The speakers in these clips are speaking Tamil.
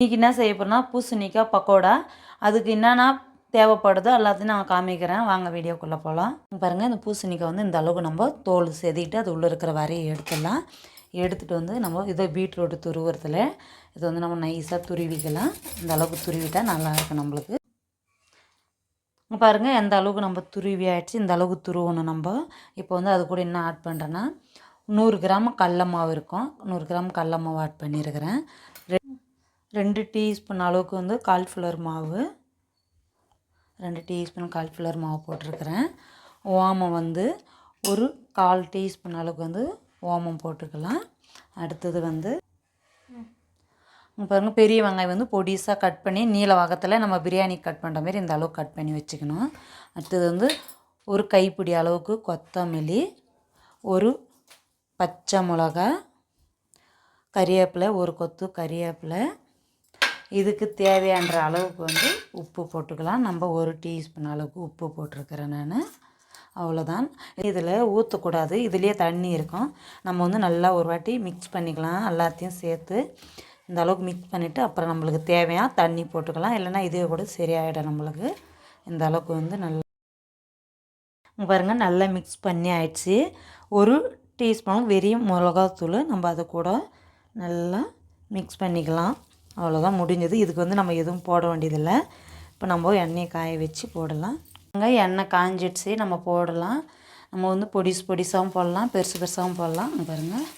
இன்றைக்கி என்ன செய்ய போகிறோம்னா பூசணிக்காய் பக்கோடா. அதுக்கு என்னென்ன தேவைப்படுதோ எல்லாத்தையும் நான் காமிக்கிறேன். வாங்க வீடியோக்குள்ளே போகலாம் பாருங்கள் இந்த பூசணிக்காய் வந்து இந்த அளவுக்கு நம்ம தோல் செதிட்டு அது உள்ளே இருக்கிற வரையை எடுத்துடலாம். எடுத்துகிட்டு வந்து நம்ம இதை பீட்ரூட் துருவுறதுல இது வந்து நம்ம நைஸாக துருவிக்கலாம். இந்த அளவுக்கு துருவிட்டால் நல்லாயிருக்கும் நம்மளுக்கு. பாருங்கள் எந்த அளவுக்கு நம்ம துருவி ஆகிடுச்சு இந்த அளவுக்கு துருவணும் நம்ம. இப்போ வந்து அது கூட என்ன ஆட் பண்ணுறேன்னா நூறு கிராம் கடல மாவு இருக்கும். நூறு கிராம் கடல மாவு ஆட் பண்ணியிருக்கிறேன். ரெண்டு டீஸ்பூன் அளவுக்கு வந்து கால்ஃப்ளவர் மாவு. ரெண்டு டீஸ்பூன் கால்ஃப்ளவர் மாவு போட்டிருக்கிறேன். ஓமம் வந்து ஒரு கால் டீஸ்பூன் அளவுக்கு வந்து ஓமம் போட்டுக்கலாம். அடுத்தது வந்து பாருங்கள் பெரிய வெங்காயம் வந்து பொடிசாக கட் பண்ணி நீல வகத்தில் நம்ம பிரியாணி கட் பண்ணுற மாதிரி இந்த அளவுக்கு கட் பண்ணி வச்சுக்கணும். அடுத்தது வந்து ஒரு கைப்பிடி அளவுக்கு கொத்தமல்லி ஒரு பச்சை மிளகா கறிவேப்பிலை ஒரு கொத்து கறிவேப்பிலை இதுக்கு தேவையான அளவுக்கு வந்து உப்பு போட்டுக்கலாம். நம்ம ஒரு டீஸ்பூன் அளவுக்கு உப்பு போட்டிருக்கிறேன் நான். அவ்வளோதான் இதில் ஊற்றக்கூடாது இதுலேயே தண்ணி இருக்கும். நம்ம வந்து நல்லா ஒரு வாட்டி மிக்ஸ் பண்ணிக்கலாம். எல்லாத்தையும் சேர்த்து இந்த அளவுக்கு மிக்ஸ் பண்ணிவிட்டு அப்புறம் நம்மளுக்கு தேவையான தண்ணி போட்டுக்கலாம். இல்லைன்னா இதே கூட சரியாயிடும் நம்மளுக்கு. இந்த அளவுக்கு வந்து நல்லா பாருங்கள் பாருங்க நல்லா மிக்ஸ் பண்ணி ஆயிடுச்சு. ஒரு டீஸ்பூன் வெறியும் மிளகாத்தூள் நம்ம அதை கூட நல்லா மிக்ஸ் பண்ணிக்கலாம். அவ்வளோதான் முடிஞ்சது. இதுக்கு வந்து நம்ம எதுவும் போட வேண்டியதில்லை. இப்போ நம்ம எண்ணெயை காய வச்சு போடலாம். அங்கே எண்ணெய் காஞ்சிடுச்சு. நம்ம போடலாம். நம்ம வந்து பொடிசு பொடிசாகவும் போடலாம். பெருசு பெருசாகவும் போடலாம். பாருங்கள்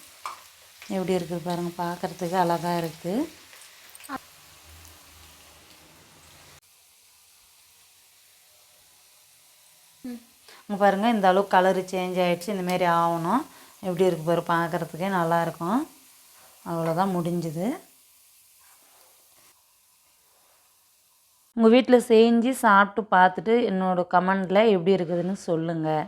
எப்படி இருக்குது பாருங்கள் பார்க்குறதுக்கு அழகாக இருக்குது இங்கே பாருங்கள் இந்த அளவுக்கு கலரு சேஞ்ச் ஆகிடுச்சு இந்தமாரி ஆகணும். எப்படி இருக்குது பாரு. பார்க்குறதுக்கே நல்லாயிருக்கும் அவ்வளோதான் முடிஞ்சுது. உங்கள் வீட்டில் செஞ்சு சாப்பிட்டு பார்த்துட்டு என்னோடய கமெண்டில் எப்படி இருக்குதுன்னு சொல்லுங்கள்